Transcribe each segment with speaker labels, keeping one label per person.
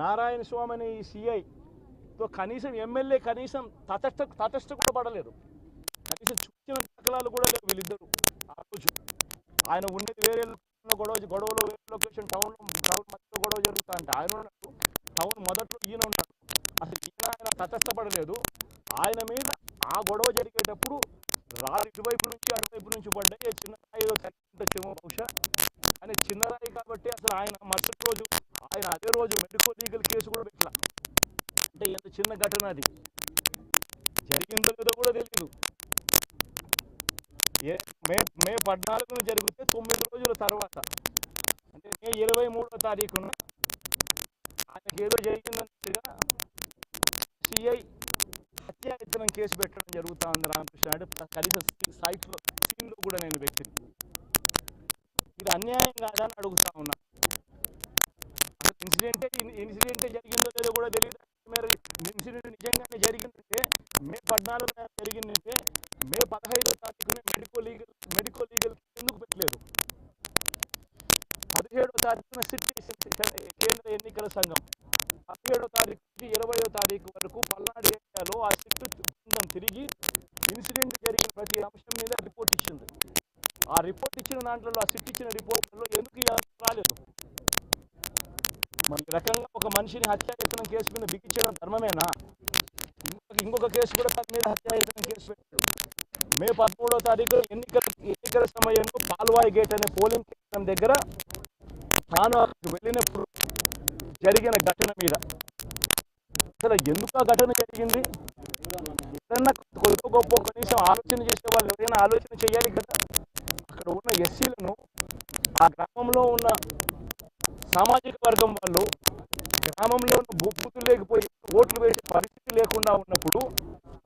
Speaker 1: నారాయణ స్వామి అనే ఈ సిఐతో కనీసం ఎమ్మెల్యే కనీసం తటస్థ తటస్థ కూడా పడలేదు. కనీసం చూసిన దాఖలాలు కూడా లేవు వీళ్ళిద్దరు. ఆ రోజు ఆయన ఉన్నది వేరే గొడవ గొడవలో వేరే లొకేషన్ టౌన్ టౌన్ మధ్యలో గొడవ జరుగుతా అంటే ఆయన ఉన్నాడు. టౌన్ మొదట్లో ఈయన ఉన్నాడు. అసలు ఈయన ఆయన తటస్థపడలేదు ఆయన మీద ఆ గొడవ జరిగేటప్పుడు రాళ్ళు ఇటువైపు నుంచి అటువైపు నుంచి పడ్డాయి ఏ చిన్న రాయి ఏదో తగ్గింటచ్చేమో బహుశా అని చిన్న రాయి కాబట్టి అసలు ఆయన మరుసటి రోజు ఆయన అదే రోజు మెడికల్ కూడా అంటే ఎంత చిన్న ఘటన అది? జరిగిందో లేదో కూడా తెలియదు ఏ మే మే పద్నాలుగున జరిగితే తొమ్మిది రోజుల తర్వాత అంటే మే ఇరవై మూడో తారీఖున ఆయనకి ఏదో జరిగిందన్నట్టుగా సిఐ హత్యాయత్నం కేసు పెట్టడం జరుగుతా ఉంది రామకృష్ణ అంటే కనీసం సైట్లో సీన్లో కూడా నేను పెట్టింది. ఇది అన్యాయం కాదని అడుగుతా ఉన్నా. అసలు ఇన్సిడెంటే ఇన్సిడెంటే జరిగింది మీరు ఇన్సిడెంట్ నిజంగానే జరిగిందంటే మే పద్నాలుగున జరిగిందంటే మే పదహైదో తారీఖున మెడికో లీగల్ మెడికో లీగల్ ఎందుకు పెట్టలేదు? పదిహేడో తారీఖున సిట్టి కేంద్ర ఎన్నికల సంఘం పదిహేడో తారీఖు నుంచి ఇరవయో తారీఖు వరకు పల్నాడు ఏరియాలో ఆ సిట్ బృందం తిరిగి ఇన్సిడెంట్ జరిగిన ప్రతి అంశం మీద రిపోర్ట్ ఇచ్చింది. ఆ రిపోర్ట్ ఇచ్చిన దాంట్లో ఆ సిట్ ఇచ్చిన రిపోర్ట్లో ఎందుకు రాలేదు? మరి రకంగా ఒక మనిషిని హత్య కేసు మీద బిగించడం ధర్మమేనా ఇంకొక కేసు కూడా తన మీద హత్యాయత్నం కేసు పెట్టాడు మే పదమూడో తారీఖు ఎన్నికల ఎన్నికల సమయంలో పాల్వాయి గేట్ అనే పోలింగ్ కేంద్రం దగ్గర తాను అక్కడికి వెళ్ళినప్పుడు జరిగిన ఘటన మీద. అసలు ఎందుకు ఆ ఘటన జరిగింది? ఏదన్నా కొద్ది గొప్ప కనీసం ఆలోచన చేసే వాళ్ళు ఎవరైనా ఆలోచన చేయాలి కదా? అక్కడ ఉన్న ఎస్సీలను ఆ గ్రామంలో ఉన్న సామాజిక వర్గం వాళ్ళు గ్రామంలో ఉన్న బుక్కులు లేకపోయి ఓట్లు వేసే పరిస్థితి లేకుండా ఉన్నప్పుడు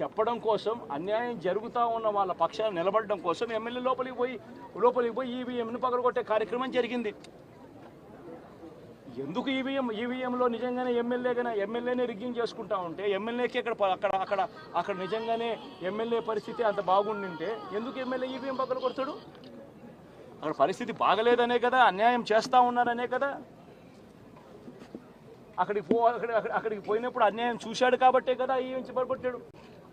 Speaker 1: చెప్పడం కోసం అన్యాయం జరుగుతూ ఉన్న వాళ్ళ పక్షాన నిలబడడం కోసం ఎమ్మెల్యే లోపలికి పోయి లోపలికి పోయి ఈవీఎంను పగలగొట్టే కార్యక్రమం జరిగింది. ఎందుకు ఈవీఎం ఈవీఎంలో నిజంగానే ఎమ్మెల్యేగానే ఎమ్మెల్యేనే రిగ్గింగ్ చేసుకుంటా ఉంటే ఎమ్మెల్యేకి అక్కడ అక్కడ అక్కడ అక్కడ నిజంగానే ఎమ్మెల్యే పరిస్థితి అంత బాగుండింటే ఎందుకు ఎమ్మెల్యే ఈవీఎం పక్కన కొడతాడు అక్కడ పరిస్థితి బాగలేదనే కదా అన్యాయం చేస్తూ ఉన్నారనే కదా? అక్కడికి పో అక్కడ అక్కడికి పోయినప్పుడు అన్యాయం చూశాడు కాబట్టే కదా ఈవీఎం పగలగొట్టాడు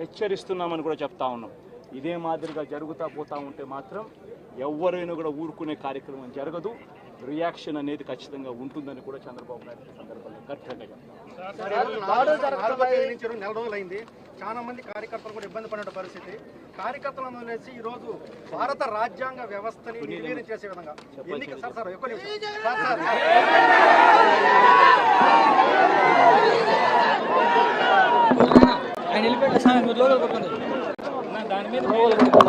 Speaker 1: హెచ్చరిస్తున్నామని కూడా చెప్తా ఉన్నాం. ఇదే మాదిరిగా జరుగుతా పోతా ఉంటే మాత్రం ఎవరైనా కూడా ఊరుకునే కార్యక్రమం జరగదు. రియాక్షన్ అనేది ఖచ్చితంగా ఉంటుందని కూడా చంద్రబాబు నాయుడు గట్టిగా
Speaker 2: ఇరవై నెల రోజులైంది చాలా మంది కార్యకర్తలు కూడా ఇబ్బంది పడిన పరిస్థితి. కార్యకర్తలను వదిలేసి ఈ రోజు భారత రాజ్యాంగ వ్యవస్థని నిర్వీర్యం చేసే విధంగా. ఎన్నిక సార్ సార్ ఎక్కువ నిమిషం. సార్ సార్
Speaker 3: ఆయన తొమ్మిది లోపల దాని మీద